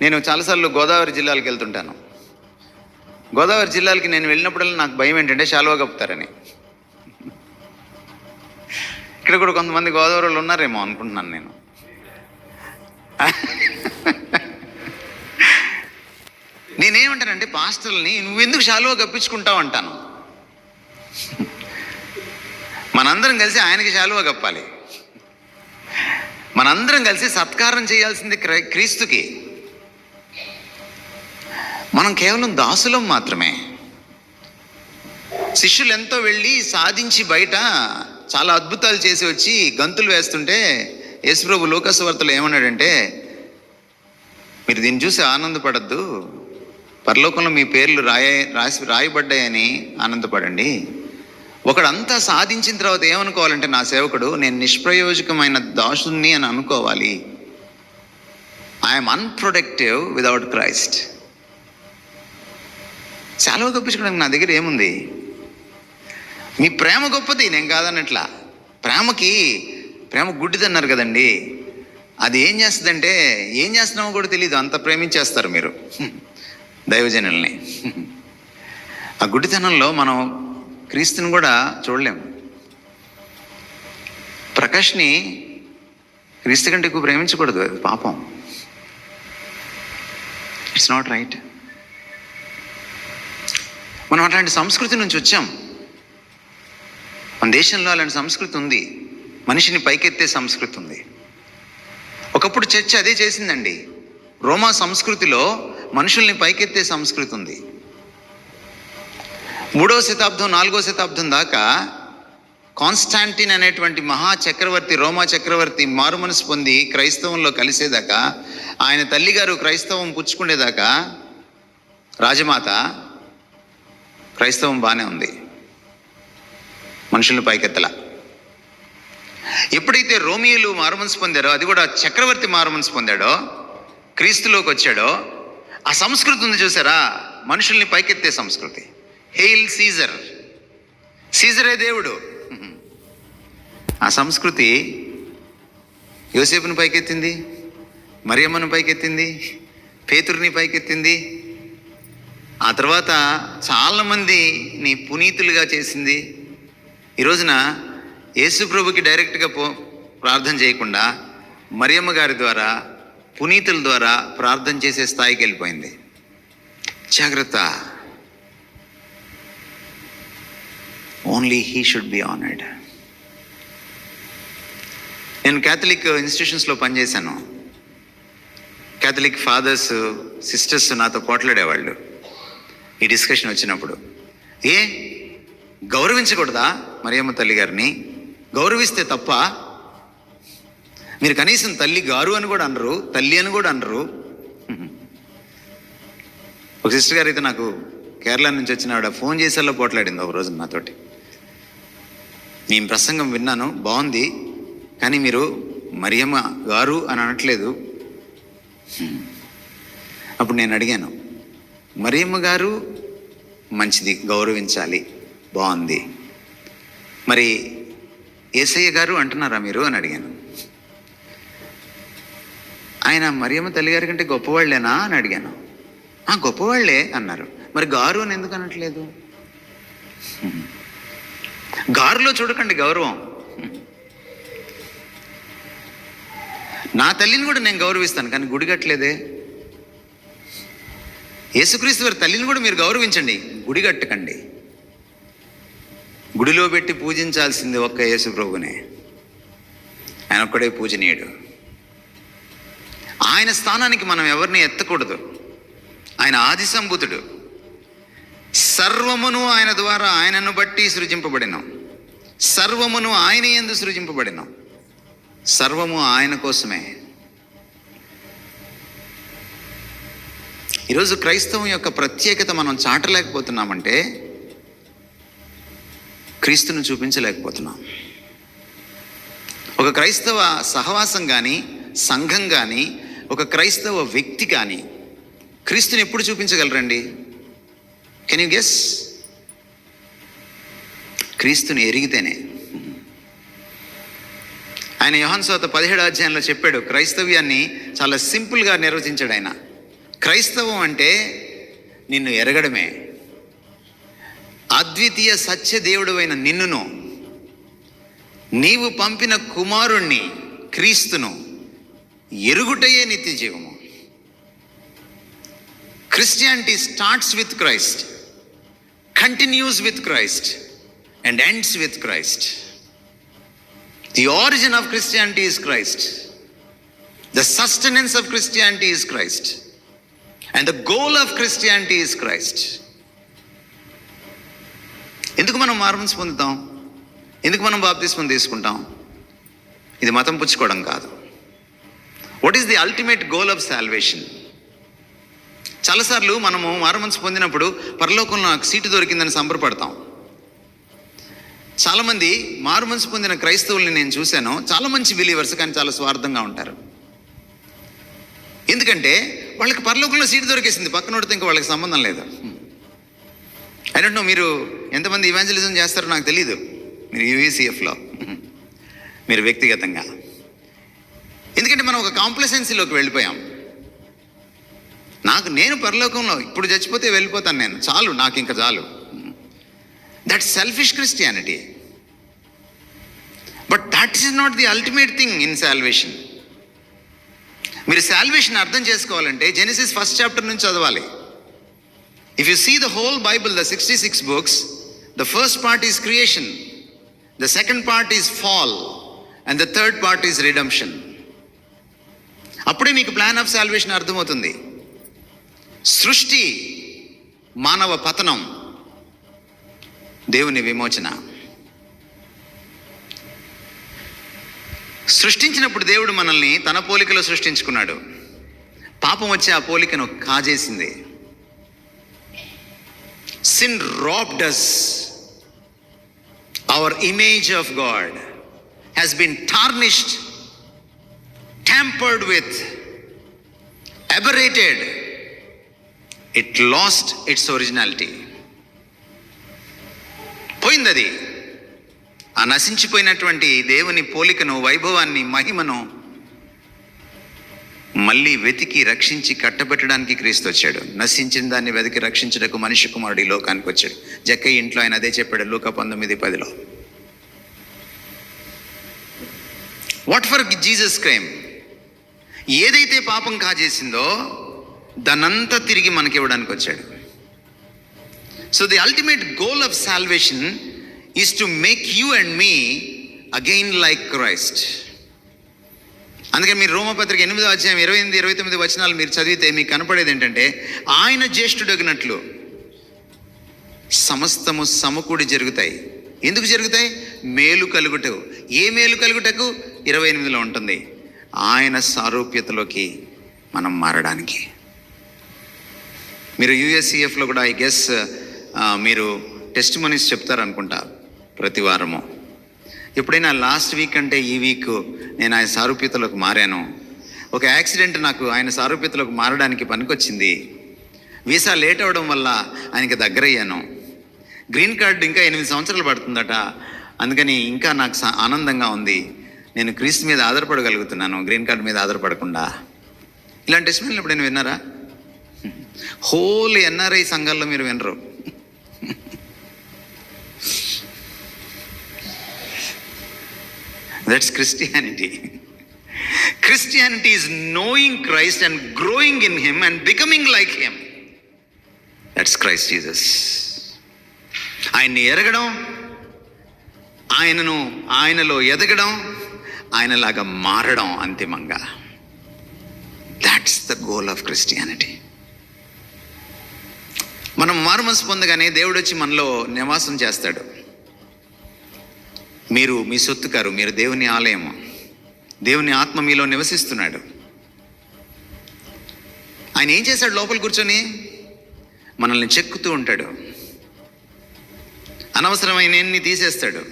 నేను చాలాసార్లు గోదావరి జిల్లాలకు వెళ్తుంటాను. గోదావరి జిల్లాలకి నేను వెళ్ళినప్పుడల్లా నాకు భయం ఏంటంటే శాలువా కప్పుతారని. ఇక్కడ కూడా కొంతమంది గోదావరి వాళ్ళు ఉన్నారేమో అనుకుంటున్నాను నేను. నేనేమంటానంటే పాస్టర్ని నువ్వెందుకు శాలువా కప్పించుకుంటావు? అంటాను. మనందరం కలిసి ఆయనకి శాలువా కప్పాలి. మనందరం కలిసి సత్కారం చేయాల్సింది క్రై- క్రీస్తుకి. మనం కేవలం దాసులం మాత్రమే. శిష్యులు ఎంతో వెళ్ళి సాధించి బయట చాలా అద్భుతాలు చేసి వచ్చి గంతులు వేస్తుంటే యేసుప్రభు లోకస్వార్తలు ఏమన్నాడంటే మీరు దీన్ని చూసి ఆనందపడద్దు. పరలోకంలో మీ పేర్లు రాయ రాసి రాయబడ్డాయని ఆనందపడండి. ఒకడంతా సాధించిన తర్వాత ఏమనుకోవాలంటే నా సేవకుడు నేను నిష్ప్రయోజకమైన దాసుని అని అనుకోవాలి. ఐఎమ్ అన్ప్రొడక్టివ్ విదౌట్ క్రైస్ట్ సెలవు గొప్పించుకోవడానికి నా దగ్గర ఏముంది? మీ ప్రేమ గొప్పది నేను కాదన్నట్లా. ప్రేమకి ప్రేమ గుడ్డిదన్నారు కదండి. అది ఏం చేస్తుందంటే ఏం చేస్తున్నామో కూడా తెలియదు అంత ప్రేమించేస్తారు మీరు. దైవజనుల్ని. ఆ గుడ్డితనంలో మనం క్రీస్తుని కూడా చూడలేం. ప్రకాష్ని క్రీస్తు కంటే ఎక్కువ ప్రేమించకూడదు. అది పాపం. ఇట్స్ నాట్ రైట్ మనం అట్లాంటి సంస్కృతి నుంచి వచ్చాం. మన దేశంలో అలాంటి సంస్కృతి ఉంది. మనిషిని పైకెత్తే సంస్కృతి ఉంది. ఒకప్పుడు చర్చ అదే చేసిందండి. రోమా సంస్కృతిలో మనుషుల్ని పైకెత్తే సంస్కృతి ఉంది. మూడవ శతాబ్దం నాలుగో శతాబ్దం దాకా కాన్స్టాంటిన్ అనేటువంటి మహా చక్రవర్తి రోమా చక్రవర్తి మారుమనసు పొంది క్రైస్తవంలో కలిసేదాకా ఆయన తల్లిగారు క్రైస్తవం పుచ్చుకునేదాకా రాజమాత క్రైస్తవం బాగానే ఉంది. మనుషులను పైకెత్తల. ఎప్పుడైతే రోమియోలు మారుమనసు పొందారో అది కూడా చక్రవర్తి మారుమనసు పొందాడో క్రీస్తులోకి వచ్చాడో ఆ సంస్కృతి ఉంది చూసారా? మనుషుల్ని పైకెత్తే సంస్కృతి. Hail Caesar. సీజరే దేవుడు. ఆ సంస్కృతి యోసేపుని పైకెత్తింది మరియమ్మను పైకెత్తింది పేతుర్ని పైకెత్తింది ఆ తర్వాత చాలామందిని పునీతులుగా చేసింది. ఈ రోజున యేసు ప్రభుకి డైరెక్ట్గా పో ప్రార్థన చేయకుండా మరియమ్మ గారి ద్వారా పునీతుల ద్వారా ప్రార్థన చేసే స్థాయికి వెళ్ళిపోయింది. జాగ్రత్త. Only he should be honoured నేను క్యాథలిక్ ఇన్స్టిట్యూషన్స్లో పనిచేశాను. క్యాథలిక్ ఫాదర్స్ సిస్టర్స్ నాతో పోట్లాడేవాళ్ళు. ఈ డిస్కషన్ వచ్చినప్పుడు. ఏ? గౌరవించకూడదా మరియమ్మ తల్లి గారిని గౌరవిస్తే తప్ప? మీరు కనీసం తల్లి గారు అని కూడా అనరు తల్లి అని కూడా అనరు. ఒక సిస్టర్ గారు అయితే నాకు కేరళ నుంచి వచ్చిన ఆవిడ ఫోన్ చేసేలా పోట్లాడింది ఒక రోజు నాతోటి. నేను ప్రసంగం విన్నాను బాగుంది కానీ మీరు మరియమ్మ గారు అని అనట్లేదు. అప్పుడు నేను అడిగాను మరియమ్మ గారు మంచిది గౌరవించాలి. బాగుంది. మరి ఏసయ్య గారు అంటున్నారా మీరు అని అడిగాను. ఆయన మరియమ్మ తల్లి గారి కంటే గొప్పవాళ్ళేనా అని అడిగాను. "ఆ, గొప్పవాళ్ళే అన్నారు. మరి గారు అని ఎందుకు అనట్లేదు? గారులో చూడకండి గౌరవం. నా తల్లిని కూడా నేను గౌరవిస్తాను కానీ గుడి కట్టలేదే? యేసుక్రీస్తు వారి తల్లిని కూడా మీరు గౌరవించండి. గుడి కట్టకండి. గుడిలో పెట్టి పూజించాల్సింది ఒక్క యేసు ప్రభునే ఆయన ఒక్కడే పూజనీయుడు. ఆయన స్థానానికి మనం ఎవరిని ఎత్తకూడదు. ఆయన ఆది సంభూతుడు సర్వమును ఆయన ద్వారా ఆయనను బట్టి సృజింపబడినాం. సర్వమును ఆయన ఎందు సృజింపబడినాం. సర్వము ఆయన కోసమే. ఈరోజు క్రైస్తవం యొక్క ప్రత్యేకత మనం చాటలేకపోతున్నామంటే క్రీస్తును చూపించలేకపోతున్నాం. ఒక క్రైస్తవ సహవాసం కానీ సంఘం కానీ ఒక క్రైస్తవ వ్యక్తి కానీ క్రీస్తుని ఎప్పుడు చూపించగలరండి? కెన్ యూ గెస్ క్రీస్తుని ఎరిగితేనే. ఆయన యోహాన్ సోత పదిహేడు అధ్యాయంలో చెప్పాడు క్రైస్తవ్యాన్ని చాలా సింపుల్గా నిర్వచించాడు ఆయన. క్రైస్తవం అంటే నిన్ను ఎరగడమే. అద్వితీయ సత్య దేవుడువైన నిన్నును నీవు పంపిన కుమారుణ్ణి క్రీస్తును ఎరుగుటయే నిత్య జీవము. Christianity starts with Christ continues with Christ and ends with Christ the origin of Christianity is Christ the sustenance of Christianity is Christ and the goal of Christianity is Christ ఎందుకు మనం మార్మన్స్ పొందుతాం? ఎందుకు మనం బాప్తిస్మం తీసుకుంటాం? ఇది మతం పుచ్చుకోవడం కాదు. What is the ultimate goal of salvation చాలాసార్లు మనము మారుమనసు పొందినప్పుడు పరలోకంలో నాకు సీటు దొరికిందని సంబరపడతాం. చాలామంది మారుమనసు పొందిన క్రైస్తవుల్ని నేను చూశాను. చాలా మంచి బిలీవర్స్ కానీ చాలా స్వార్థంగా ఉంటారు. ఎందుకంటే వాళ్ళకి పరలోకంలో సీటు దొరికేసింది. పక్కనోడితో ఇంకా వాళ్ళకి సంబంధం లేదు. ఐ డోంట్ నో మీరు ఎంతమంది ఇవాంజలిజం చేస్తారో నాకు తెలియదు మీరు యూఈసీఎఫ్లో మీరు వ్యక్తిగతంగా. ఎందుకంటే మనం ఒక కాంప్లసెన్సీలోకి వెళ్ళిపోయాం. నాకు నేను పరలోకంలో ఇప్పుడు చచ్చిపోతే వెళ్ళిపోతాను నేను. చాలు నాకు ఇంకా చాలు. That selfish Christianity but that is not the ultimate thing in salvation మీరు శాల్వేషన్ అర్థం చేసుకోవాలంటే జెనిసిస్ ఫస్ట్ చాప్టర్ నుంచి చదవాలి. If you see the whole Bible the sixty six books the first part is creation the second part is fall and the third part is redemption అప్పుడే మీకు plan of salvation అర్థమవుతుంది. సృష్టి మానవ పతనం దేవుని విమోచన. సృష్టించినప్పుడు దేవుడు మనల్ని తన పోలికలో సృష్టించుకున్నాడు. పాపం వచ్చి ఆ పోలికను కాజేసింది. Sin robbed us our image of God has been tarnished tampered with aberrated it lost its originality పోయింది అది ఆ నశించిపోయినటువంటి దేవుని పోలికను వైభవాన్ని మహిమను మళ్ళీ వెతికి రక్షించి కట్టబెట్టడానికి క్రీస్తు వచ్చాడు. నశించిన దాన్ని వెతికి రక్షించడకు మనిషి కుమారుడు ఈ లోకానికి వచ్చాడు. జక్కయ్య ఇంట్లో ఆయన అదే చెప్పాడు లూక పంతొమ్మిది పదిలో. వాట్ ఫర్ జీసస్ క్రైమ్ ఏదైతే పాపం కాజేసిందో దానంతా తిరిగి మనకి ఇవ్వడానికి వచ్చాడు. So the ultimate goal of salvation is to make you and me again like Christ అందుకని మీరు రోమపత్రిక ఎనిమిదో అధ్యాయం ఇరవై ఎనిమిది ఇరవై తొమ్మిది వచనాలు మీరు చదివితే మీకు కనపడేది ఏంటంటే ఆయన జ్యేష్ఠుడగినట్లు సమస్తము సమకూడి జరుగుతాయి. ఎందుకు జరుగుతాయి? మేలు కలుగుటకు. ఏ మేలు కలుగుటకు? ఇరవై ఎనిమిదిలో ఉంటుంది. ఆయన సారూప్యతలోకి మనం మారడానికి. మీరు యూఎస్సిఎఫ్లో కూడా ఐ గెస్ మీరు టెస్ట్ మనీస్ చెప్తారనుకుంటా. ప్రతి వారము ఎప్పుడైనా లాస్ట్ వీక్ అంటే ఈ వీక్ నేను ఆయన సారూప్యతలోకి మారాను. ఒక యాక్సిడెంట్ నాకు ఆయన సారూప్యతలోకి మారడానికి పనికొచ్చింది. వీసా లేట్ అవ్వడం వల్ల ఆయనకి దగ్గరయ్యాను. గ్రీన్ కార్డు ఇంకా ఎనిమిది సంవత్సరాలు పడుతుందట. అందుకని ఇంకా నాకు ఆనందంగా ఉంది. నేను క్రీస్తు మీద ఆధారపడగలుగుతున్నాను గ్రీన్ కార్డు మీద ఆధారపడకుండా. ఇలాంటి స్మెల్ ఎప్పుడైనా విన్నారా? హోల్ ఎన్ఆర్ఐ సంఘాల్లో మీరు వినరు. That's Christianity Christianity is knowing Christ and growing in him and becoming like him that's Christ Jesus ఆయన్ని ఎరగడం ఆయనను ఆయనలో ఎదగడం ఆయనలాగా మారడం అంతిమంగా. That's the goal of Christianity మనం మారుమనసు పొందగానే దేవుడు వచ్చి మనలో నివాసం చేస్తాడు. మీరు మీ సొత్తు కారు మీరు దేవుని ఆలయము. దేవుని ఆత్మ మీలో నివసిస్తున్నాడు. ఆయన ఏం చేశాడు లోపల కూర్చొని? మనల్ని చెక్కుతూ ఉంటాడు. అనవసరమైన తీసేస్తాడు.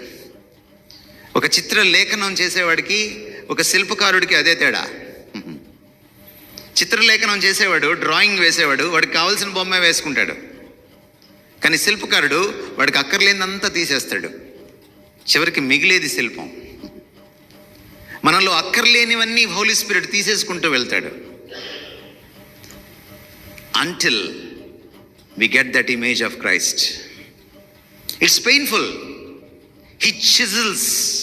ఒక చిత్ర లేఖనం చేసేవాడికి ఒక శిల్పకారుడికి అదే తేడా. చిత్రలేఖనం చేసేవాడు డ్రాయింగ్ వేసేవాడు వాడికి కావాల్సిన బొమ్మ వేసుకుంటాడు. కానీ శిల్పకారుడు వాడికి అక్కర్లేనంతా తీసేస్తాడు. చివరికి మిగిలేది శిల్పం. మనలో అక్కర్లేనివన్నీ హోలీ స్పిరిట్ తీసేసుకుంటూ వెళ్తాడు. Until we get that image of Christ it's painful He chisels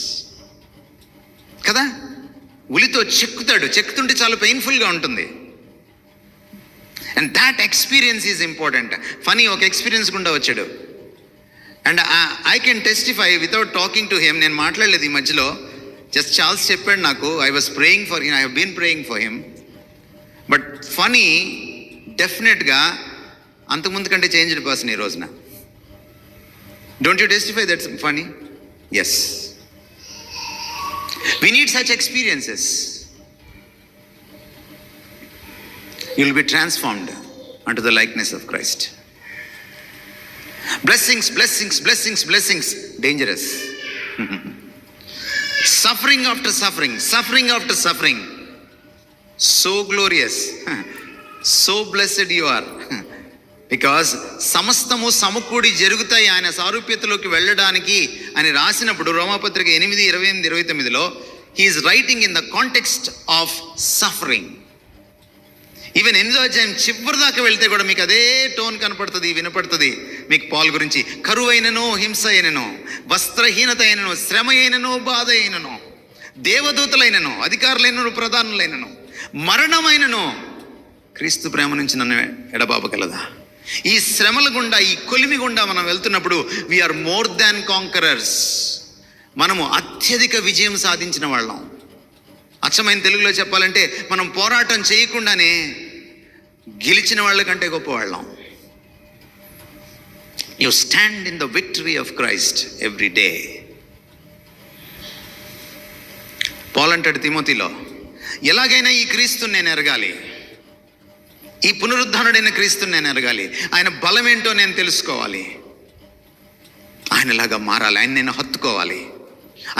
కదా? ఉలితో చెక్కుతాడు. చెక్కుతుంటే చాలా పెయిన్ఫుల్గా ఉంటుంది. And that experience is important Phani ఒక ఎక్స్పీరియన్స్ గుండా వచ్చాడు. And I can testify without talking to him నేను మాట్లాడలేదు ఈ మధ్యలో. జస్ట్ చార్ల్స్ చెప్పాడు నాకు. I was praying for him I been praying for him but Phani డెఫినెట్గా అంతకుముందు కంటే చేంజ్డ్ పర్సన్ ఈ రోజున. Don't you testify that's Phani yes We need such experiences you'll be transformed unto the likeness of Christ blessings blessings blessings blessings dangerous suffering after suffering suffering after suffering so glorious so blessed you are because సమస్తము సమకూడి జరుగుతాయి ఆయన సారూప్యతలోకి వెళ్ళడానికి అని రాసినప్పుడు రోమాపత్రిక ఎనిమిది ఇరవై ఎనిమిది ఇరవై తొమ్మిదిలో he is writing in the context of suffering even ఎనిమిదో అధ్యాయం చివరి దాకా వెళ్తే కూడా మీకు అదే టోన్ కనపడుతుంది వినపడుతుంది. మీకు పాల్ గురించి కరువు హింస అయినను వస్త్రహీనత అయినను శ్రమ అయినను బాధ అయినను దేవదూతలైనను అధికారులైనను ప్రధానులైనను మరణమైనను క్రీస్తు ప్రేమ నుంచి నన్ను ఎడబాపగలదా? ఈ శ్రమల గుండా ఈ కొలిమి గుండా మనం వెళ్తున్నప్పుడు వీఆర్ మోర్ దాన్ కాంకరర్స్ మనము అత్యధిక విజయం సాధించిన వాళ్ళం. అచ్చమైన తెలుగులో చెప్పాలంటే మనం పోరాటం చేయకుండానే గెలిచిన వాళ్ళకంటే గొప్పవాళ్ళం you stand in the victory of Christ every day పోలంటాడు తిమోతిలో ఎలాగైనా ఈ క్రీస్తుని నేను ఎరగాలి. ఈ పునరుద్ధానుడైన క్రీస్తుని నేను ఎరగాలి. ఆయన బలం ఏంటో నేను తెలుసుకోవాలి. ఆయనలాగా మారాలి. ఆయన నేను హత్తుకోవాలి.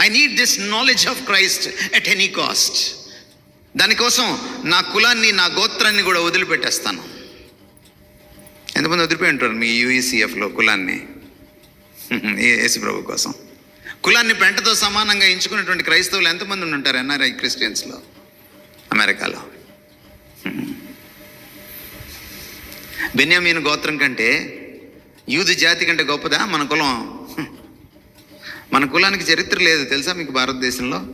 I need this knowledge of Christ at any cost దానికోసం నా కులాన్ని నా గోత్రాన్ని కూడా వదిలిపెట్టేస్తాను. ఎంతమంది వదిలిపోయి ఉంటారు మీ యూఈసీఎఫ్లో కులాన్ని? ఏసు ప్రభు కోసం. కులాన్ని పెంటతో సమానంగా ఎంచుకున్నటువంటి క్రైస్తవులు ఎంతమంది ఉంటారు ఎన్ఆర్ఐ క్రిస్టియన్స్లో? అమెరికాలో. బెన్యామీన్ గోత్రం కంటే యూదు జాతి కంటే గొప్పదా? మన కులం. మన కులానికి చరిత్ర లేదు. తెలుసా మీకు భారతదేశంలో?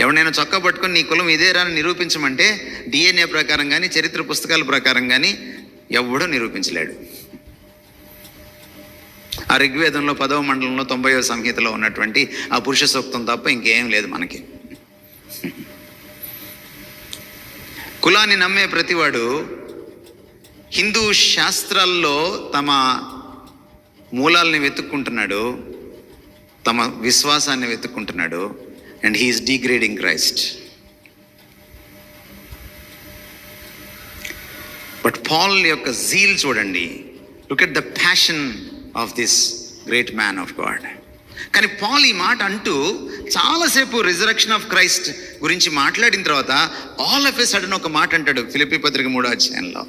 ఎవడైనా చొక్కా పట్టుకొని నీ కులం ఇదేరా అని నిరూపించమంటే డిఎన్ఏ ప్రకారం కానీ చరిత్ర పుస్తకాల ప్రకారం కానీ ఎవడూ నిరూపించలేడు. ఆ ఋగ్వేదంలో పదవ మండలంలో తొంభైవ సంహితలో ఉన్నటువంటి ఆ పురుష సూక్తం తప్ప ఇంకేం లేదు మనకి. కులాన్ని నమ్మే ప్రతివాడు హిందూ శాస్త్రాల్లో తమ మూలాల్ని వెతుక్కుంటున్నాడు తమ విశ్వాసాన్ని వెతుక్కుంటున్నాడు and he is degrading Christ but Paul యొక్క జీల్ చూడండి. Look at the passion of this great man of God కానీ పాల్ ఈ మాట అంటూ చాలాసేపు రిజరక్షన్ ఆఫ్ క్రైస్ట్ గురించి మాట్లాడిన తర్వాత ఆల్ ఆఫ్ ఎ సడన్ ఒక మాట అంటాడు ఫిలిపి పత్రిక మూడో అధ్యాయంలో.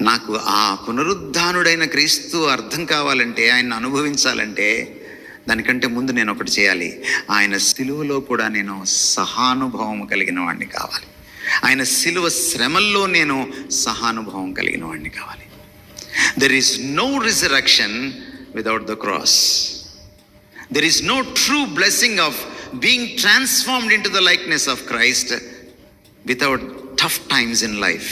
నాకు ఆ పునరుద్ధానుడైన క్రీస్తు అర్థం కావాలంటే ఆయన అనుభవించాలంటే దానికంటే ముందు నేను ఒకటి చేయాలి. ఆయన సిలువలో కూడా నేను సహానుభవం కలిగిన వాడిని కావాలి. ఆయన సిలువ శ్రమల్లో నేను సహానుభవం కలిగిన వాడిని కావాలి. There is no resurrection without the cross there is no true blessing of being transformed into the likeness of Christ without tough times in life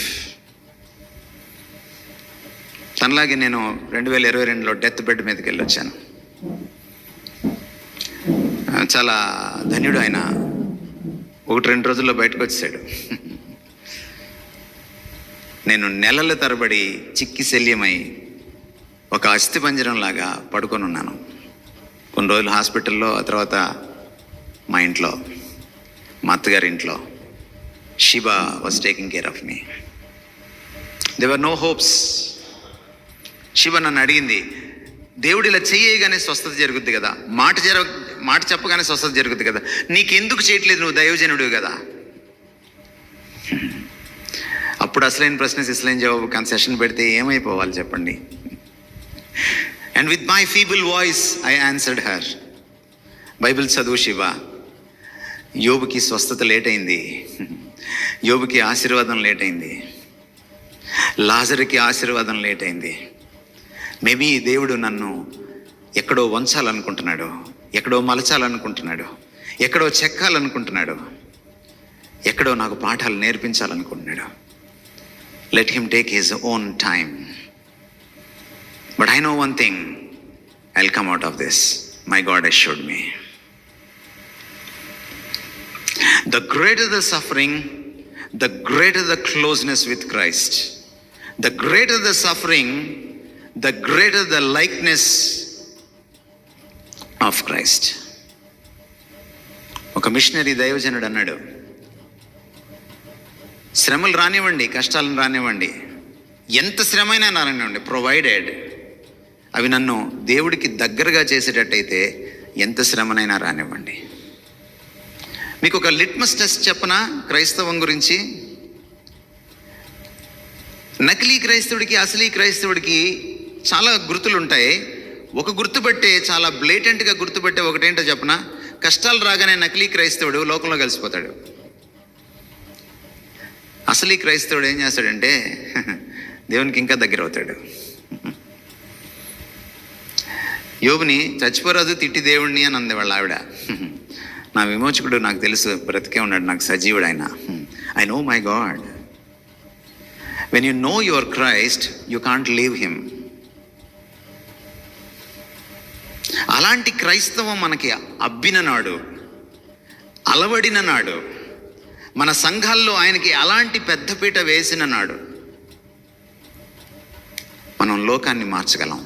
తనలాగే నేను రెండు వేల ఇరవై రెండులో డెత్ బెడ్ మీదకి వెళ్ళి వచ్చాను చాలా ధన్యుడు ఆయన. ఒకటి రెండు రోజుల్లో బయటకు వచ్చాడు. నేను నెలల తరబడి చిక్కి శల్యమై ఒక అస్థి పంజరంలాగా పడుకొని ఉన్నాను. కొన్ని రోజులు హాస్పిటల్లో ఆ తర్వాత మా ఇంట్లో మా అత్తగారి ఇంట్లో. Shiba was taking care of me they were no hopes Shiva నన్ను అడిగింది దేవుడు ఇలా చేయగానే స్వస్థత జరుగుద్ది కదా? మాట జరగ మాట చెప్పగానే స్వస్థత జరుగుతుంది కదా. నీకెందుకు చేయట్లేదు నువ్వు దైవజనుడు కదా? అప్పుడు అసలైన ప్రశ్న ఇసలైన జవాబు కన్సెషన్ పెడితే ఏమైపోవాలి చెప్పండి. And with my feeble voice I answered her Bible చదువు శివ. యోబుకి స్వస్థత లేట్ అయింది యోబుకి ఆశీర్వాదం లేట్ అయింది లాజర్కి ఆశీర్వాదం లేట్ అయింది మేబీ దేవుడు నన్ను ఎక్కడో వంచాలనుకుంటున్నాడు. ఎక్కడో మలచాలనుకుంటున్నాడు ఎక్కడో చెక్కాలనుకుంటున్నాడు ఎక్కడో నాకు పాఠాలు నేర్పించాలనుకుంటున్నాడు let him take his own time but I know one thing I come out of this my God should me The greater the suffering, the greater the closeness with Christ. The greater the suffering, the greater the likeness of Christ. ఒక missionary దైవజనుడు అన్నాడు శ్రమలు రానివ్వండి కష్టాలను రానివ్వండి. ఎంత శ్రమైనా రానివ్వండి provided. అవి నన్ను దేవుడికి దగ్గరగా చేసేటట్టయితే ఎంత శ్రమనైనా రానివ్వండి. మీకు ఒక లిట్మస్ టెస్ట్ చెప్పనా క్రైస్తవం గురించి? నకిలీ క్రైస్తవుడికి అసలీ క్రైస్తవుడికి చాలా గుర్తులు ఉంటాయి ఒక గుర్తుపట్టే చాలా బ్లేటెంట్గా గుర్తుపట్టే ఒకటేంటో చెప్పనా? కష్టాలు రాగానే నకిలీ క్రైస్తవుడు లోకంలో కలిసిపోతాడు. అసలీ క్రైస్తవుడు ఏం చేస్తాడంటే దేవునికి ఇంకా దగ్గర అవుతాడు. యోబుని చచ్చిపోరాదు తిట్టి దేవుడిని అని అంది వాళ్ళ ఆవిడ. నా విమోచకుడు నాకు తెలుసు బ్రతికే ఉన్నాడు నాకు సజీవుడు ఆయన. I know my God when you know your Christ you can't leave him అలాంటి క్రైస్తవం మనకి అబ్బిన నాడు అలవడిన నాడు మన సంఘాల్లో ఆయనకి అలాంటి పెద్దపీట వేసిన నాడు మనం లోకాన్ని మార్చగలం.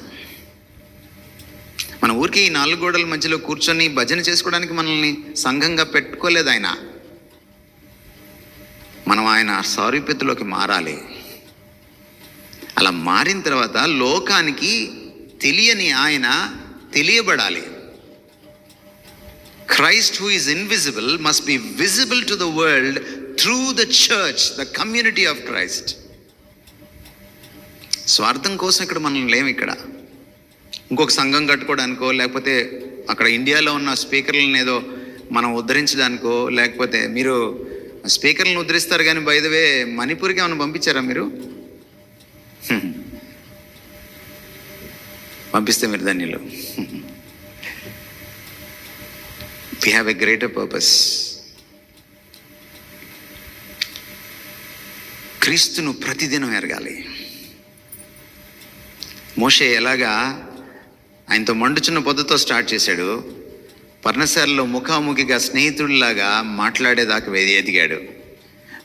మన ఊరికి ఈ నాలుగు గోడల మధ్యలో కూర్చొని భజన చేసుకోవడానికి మనల్ని సంఘంగా పెట్టుకోలేదు ఆయన. మనం ఆయన సారూప్యతలోకి మారాలి. అలా మారిన తర్వాత లోకానికి తెలియని ఆయన తెలియబడాలి. Christ who is invisible must be visible to the world through the church the community of Christ స్వార్థం కోసం ఇక్కడ మనం లేము ఇక్కడ. ఇంకొక సంఘం కట్టుకోవడానికో లేకపోతే అక్కడ ఇండియాలో ఉన్న స్పీకర్లను ఏదో మనం ఉద్ధరించడానికో లేకపోతే మీరు స్పీకర్లను ఉద్ధరిస్తారు కానీ బయదవే మణిపూర్కి ఏమైనా పంపించారా మీరు? పంపిస్తే మీరు ధన్యులు. We have a greater purpose క్రీస్తును ప్రతిదినం ఎరగాలి. మోషే ఎలాగా ఆయనతో మండుచున్న పొద్దుతో స్టార్ట్ చేశాడు. పర్ణశాలలో ముఖాముఖిగా స్నేహితుడిలాగా మాట్లాడేదాకా ఎదిగాడు.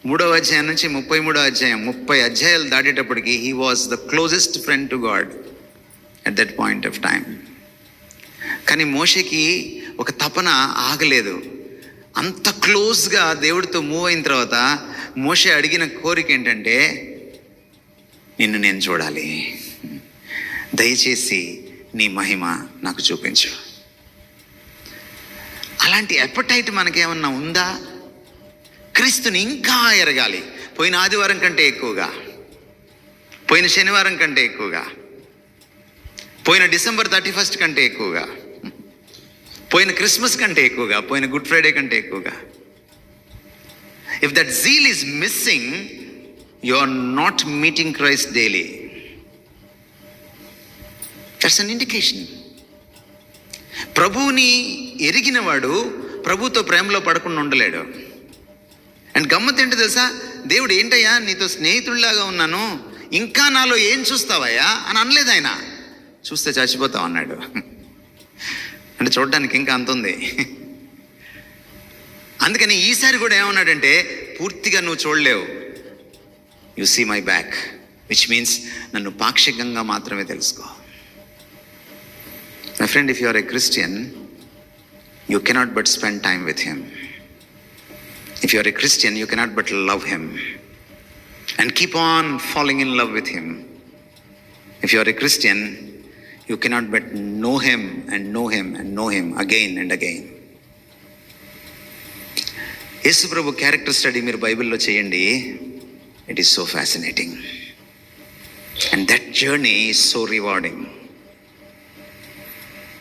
మూడవ అధ్యాయం నుంచి ముప్పై మూడో అధ్యాయం ముప్పై అధ్యాయాలు దాటేటప్పటికి he was the closest friend to God at that point of time కానీ మోషకి ఒక తపన ఆగలేదు. అంత క్లోజ్గా దేవుడితో మూవ్ అయిన తర్వాత మోషే అడిగిన కోరిక ఏంటంటే నిన్ను నేను చూడాలి. దయచేసి నీ మహిమ నాకు చూపించు. అలాంటి ఎప్పటైట్ మనకేమన్నా ఉందా? క్రీస్తుని ఇంకా ఎరగాలి. పోయిన ఆదివారం కంటే ఎక్కువగా. పోయిన శనివారం కంటే ఎక్కువగా. పోయిన డిసెంబర్ థర్టీ ఫస్ట్ కంటే ఎక్కువగా. పోయిన క్రిస్మస్ కంటే ఎక్కువగా పోయిన గుడ్ ఫ్రైడే కంటే ఎక్కువగా. If that zeal is missing you are not meeting Christ daily that's an indication ప్రభువుని ఎరిగినవాడు ప్రభుతో ప్రేమలో పడకుండా ఉండలేడు. అండ్ గమ్మత్ ఏంటో తెలుసా? దేవుడు ఏంటయ్యా నీతో స్నేహితుడిలాగా ఉన్నాను ఇంకా నాలో ఏం చూస్తావయ్యా? అని అనలేదు ఆయన. చూస్తే చచ్చిపోతావు అన్నాడు. అంటే చూడడానికి ఇంకా అంత ఉంది. అందుకని ఈసారి కూడా ఏమన్నాడంటే పూర్తిగా నువ్వు చూడలేవు. You see my back which means నన్ను పాక్షికంగా మాత్రమే తెలుసుకో. My friend if you are a Christian you cannot but spend time with him if you are a Christian you cannot but love him and keep on following in love with him if you are a Christian you cannot but know him and know him and know him again and again యేసుప్రభు character study మీరు బైబిల్లో చేయండి. It is so fascinating and that journey is so rewarding